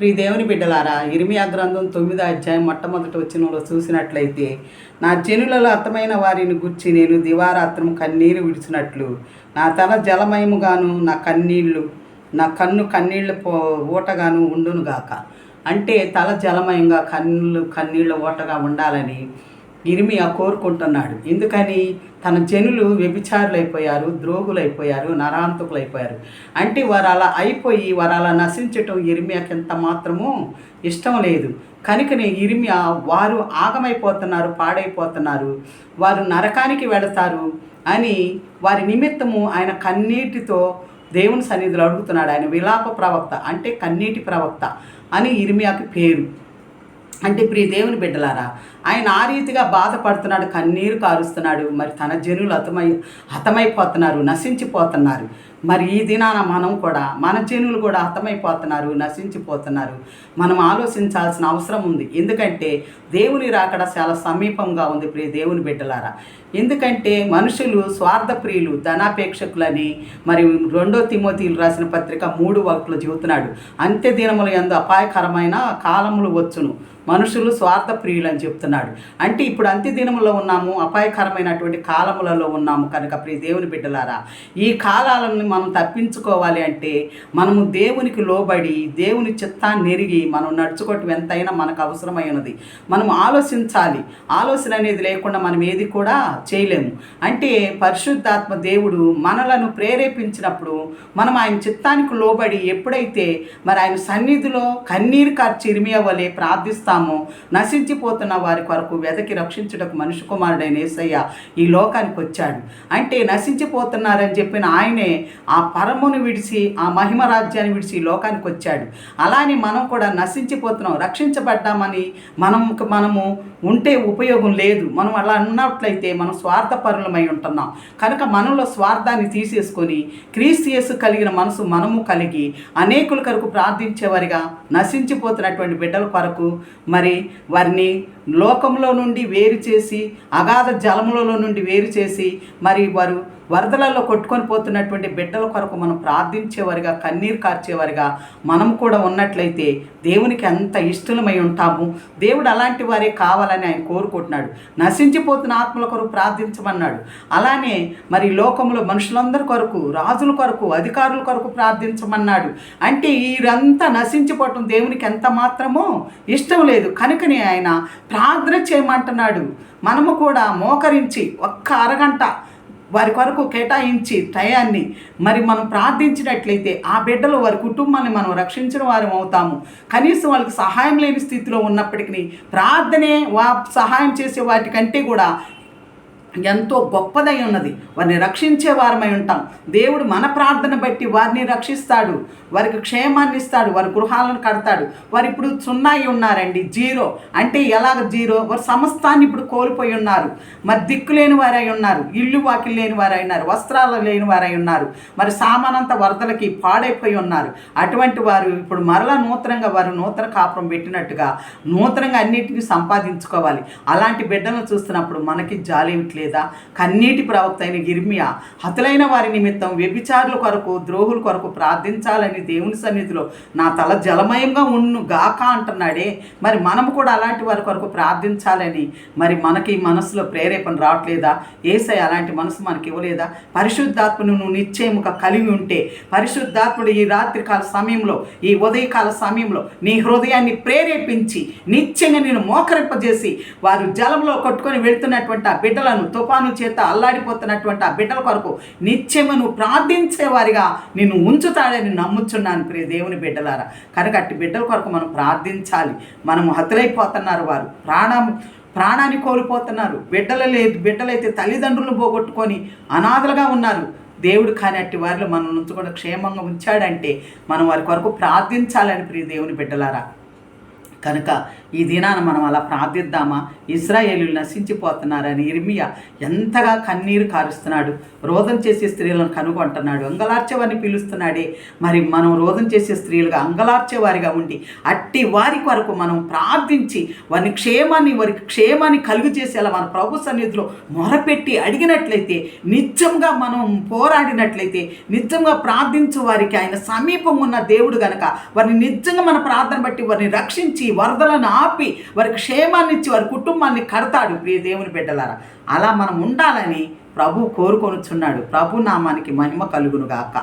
ప్రియ దేవుని బిడ్డలారా ఇరిమియా గ్రంథం తొమ్మిదో అధ్యాయం మొట్టమొదటి వచ్చిన చూసినట్లయితే నా జనులలో అర్థమైన వారిని గుర్చి నేను దివారాత్రం కన్నీరు విడిచినట్లు. నా తల జలమయముగాను నా కన్నీళ్ళు నా కన్ను కన్నీళ్ళ పో ఊటగాను ఉండునుగాక. అంటే తల జలమయంగా కన్నులు కన్నీళ్ళ ఊటగా ఉండాలని ఇరిమియా కోరుకుంటున్నాడు. ఎందుకని? తన జనులు వ్యభిచారులైపోయారు ద్రోగులైపోయారు నరాంతకులైపోయారు. అంటే వారు అలా అయిపోయి వారు అలా నశించటం ఇరిమియాకి ఎంత మాత్రమూ ఇష్టం లేదు. కనుకనే ఇరిమియా వారు ఆగమైపోతున్నారు పాడైపోతున్నారు. వారు నరకానికి వెళతారు అని వారి నిమిత్తము ఆయన కన్నీటితో దేవుని సన్నిధిలో అడుగుతున్నాడు. ఆయన విలాప ప్రవక్త అంటే కన్నీటి ప్రవక్త అని ఇరిమియాకి పేరు. అంటే ప్రియ దేవుని బిడ్డలారా ఆయన ఆ రీతిగా బాధపడుతున్నాడు కన్నీరు కారుస్తున్నాడు మరి తన జనులు హతమై హతమైపోతున్నారు నశించిపోతున్నారు. మరి ఈ దినాన మనం కూడా మన జనులు కూడా హతమైపోతున్నారు నశించిపోతున్నారు. మనం ఆలోచించాల్సిన అవసరం ఉంది. ఎందుకంటే దేవుని రాకడ చాలా సమీపంగా ఉంది ప్రియ దేవుని బిడ్డలారా. ఎందుకంటే మనుషులు స్వార్థప్రియులు ధనాపేక్షకులని. మరి రెండో తిమోతిలు రాసిన పత్రిక మూడు వక్తులు చెబుతున్నాడు అంత్య దినముల ఎందు అపాయకరమైన కాలములు వచ్చును. మనుషులు స్వార్థ ప్రియులు అని చెప్తున్నాడు. అంటే ఇప్పుడు అంత్య దినములో ఉన్నాము అపాయకరమైనటువంటి కాలములలో ఉన్నాము కనుక ప్రియ దేవుని బిడ్డలారా ఈ కాలాలను మనం తప్పించుకోవాలి అంటే మనము దేవునికి లోబడి దేవుని చిత్తాన్ని నెరిగి మనం నడుచుకోవటం ఎంతైనా మనకు అవసరమైనది మనం ఆలోచించాలి. ఆలోచన అనేది లేకుండా మనం ఏది కూడా చేయలేము. అంటే పరిశుద్ధాత్మ దేవుడు మనలను ప్రేరేపించినప్పుడు మనం ఆయన చిత్తానికి లోబడి ఎప్పుడైతే మరి ఆయన సన్నిధిలో కన్నీరు కార్చి ఇరిమియా వలె ప్రార్థిస్తామో నశించిపోతున్న వారి కొరకు వెదకి రక్షించుటకు మనిషి కుమారుడైన ఏసయ్య ఈ లోకానికి వచ్చాడు. అంటే నశించిపోతున్నారని చెప్పిన ఆయనే ఆ పరమును విడిచి ఆ మహిమ రాజ్యాన్ని విడిచి ఈ లోకానికి వచ్చాడు. అలానే మనం కూడా నశించిపోతున్నాం రక్షించబడ్డామని మనం మనము ఉంటే ఉపయోగం లేదు. మనం అలా అన్నట్లయితే మనం మనం స్వార్థపరులమై ఉంటున్నాం. కనుక మనలో స్వార్థాన్ని తీసేసుకొని క్రీస్తియస్సు కలిగిన మనసు మనము కలిగి అనేకుల కొరకు ప్రార్థించేవారిగా నశించిపోతున్నటువంటి బిడ్డల కొరకు మరి వారిని లోకంలో నుండి వేరు చేసి అగాధ జలములలో నుండి వేరు చేసి మరి వారు వరదలలో కొట్టుకొని పోతున్నటువంటి బిడ్డల కొరకు మనం ప్రార్థించేవారిగా కన్నీరు కార్చేవారిగా మనం కూడా ఉన్నట్లయితే దేవునికి ఎంత ఇష్టలమై ఉంటాము. దేవుడు అలాంటి వారే కావాలని ఆయన కోరుకుంటున్నాడు. నశించిపోతున్న ఆత్మల కొరకు ప్రార్థించమన్నాడు. అలానే మరి లోకంలో మనుషులందరి కొరకు రాజుల కొరకు అధికారుల కొరకు ప్రార్థించమన్నాడు. అంటే వీరంతా నశించిపోవటం దేవునికి ఎంత మాత్రమో ఇష్టం లేదు. కనుకనే ఆయన ప్రార్థన చేయమంటున్నాడు. మనము కూడా మోకరించి ఒక్క అరగంట వారి కొరకు కేటాయించి టయాన్ని మరి మనం ప్రార్థించినట్లయితే ఆ బిడ్డలు వారి కుటుంబాన్ని మనం రక్షించిన వారం అవుతాము. కనీసం వాళ్ళకి సహాయం లేని స్థితిలో ఉన్నప్పటికీ ప్రార్థనే వా సహాయం చేసే వాటికంటే కూడా ఎంతో గొప్పదై ఉన్నది. వారిని రక్షించే వారమై ఉంటాం. దేవుడు మన ప్రార్థన బట్టి వారిని రక్షిస్తాడు. వారికి క్షేమాన్ని ఇస్తాడు. వారి గృహాలను కడతాడు. వారు ఇప్పుడు సున్నాయి ఉన్నారండి. జీరో. అంటే ఎలాగ జీరో? వారు సమస్తాన్ని ఇప్పుడు కోల్పోయి ఉన్నారు. మరి దిక్కు లేని వారై ఉన్నారు. ఇల్లు వాకిలు లేని వారై ఉన్నారు. వస్త్రాలు లేని వారై ఉన్నారు. మరి సామానంత వరదలకి పాడైపోయి ఉన్నారు. అటువంటి వారు ఇప్పుడు మరలా నూతనంగా వారు నూతన కాపురం పెట్టినట్టుగా నూతనంగా అన్నిటిని సంపాదించుకోవాలి. అలాంటి బిడ్డలను చూస్తున్నప్పుడు మనకి జాలి లేదా కన్నీటి ప్రవక్త అయిన గిర్మియా హతులైన వారి నిమిత్తం వ్యభిచారుల కొరకు ద్రోహుల కొరకు ప్రార్థించాలని దేవుని సన్నిధిలో నా తల జలమయంగా ఉన్ను గాక అంటున్నాడే. మరి మనం కూడా అలాంటి వారి కొరకు ప్రార్థించాలని మరి మనకి మనసులో ప్రేరేపణ రావట్లేదా? ఏసై అలాంటి మనసు మనకి ఇవ్వలేదా? పరిశుద్ధాత్మను నువ్వు నిశ్చయముగా కలిగి ఉంటే పరిశుద్ధాత్ముడు ఈ రాత్రికాల సమయంలో ఈ ఉదయకాల సమయంలో నీ హృదయాన్ని ప్రేరేపించి నిత్యంగా నేను మోకరింపజేసి వారు జలంలో కొట్టుకొని వెళ్తున్నటువంటి ఆ బిడ్డలను తుఫాను చేత అల్లాడిపోతున్నటువంటి ఆ బిడ్డల కొరకు నిత్యము నువ్వు ప్రార్థించేవారిగా నిన్ను ఉంచుతాడని నమ్ముచున్నాను ప్రియ దేవుని బిడ్డలారా. కనుక అట్టి బిడ్డల కొరకు మనం ప్రార్థించాలి. మనం హతులైపోతున్నారు వారు. ప్రాణం ప్రాణాన్ని కోల్పోతున్నారు. బిడ్డలు లేదు బిడ్డలైతే తల్లిదండ్రులను పోగొట్టుకొని అనాథలుగా ఉన్నారు. దేవుడు కానీ అట్టి వారిలో మనం ఉంచుకొని క్షేమంగా ఉంచాడంటే మనం వారి కొరకు ప్రార్థించాలని ప్రియ దేవుని బిడ్డలారా. కనుక ఈ దినాన మనం అలా ప్రార్థిద్దామా? ఇజ్రాయేలీలు నశించిపోతున్నారని ఇర్మియా ఎంతగా కన్నీరు కారుస్తున్నాడు. రోదం చేసే స్త్రీలను కనుగొంటున్నాడు. అంగలార్చేవారిని పిలుస్తున్నాడే. మరి మనం రోదం చేసే స్త్రీలుగా అంగలార్చేవారిగా ఉండి అట్టి వారి కొరకు మనం ప్రార్థించి వారి క్షేమాన్ని వారికి క్షేమాన్ని కలుగు చేసేలా మన ప్రభు సన్నిధిలో మొరపెట్టి అడిగినట్లయితే నిజంగా మనం పోరాడినట్లయితే నిజంగా ప్రార్థించు వారికి ఆయన సమీపం ఉన్న దేవుడు గనక వారిని నిజంగా మన ప్రార్థన బట్టి వారిని రక్షించి వరదలను ఆపి వారి క్షేమాన్ని ఇచ్చి వారి కుటుంబాన్ని కడతాడు ప్రియ దేవుని బిడ్డలారా. అలా మనం ఉండాలని ప్రభు కోరుకొనుచున్నాడు. ప్రభు నామానికి మహిమ కలుగును గాక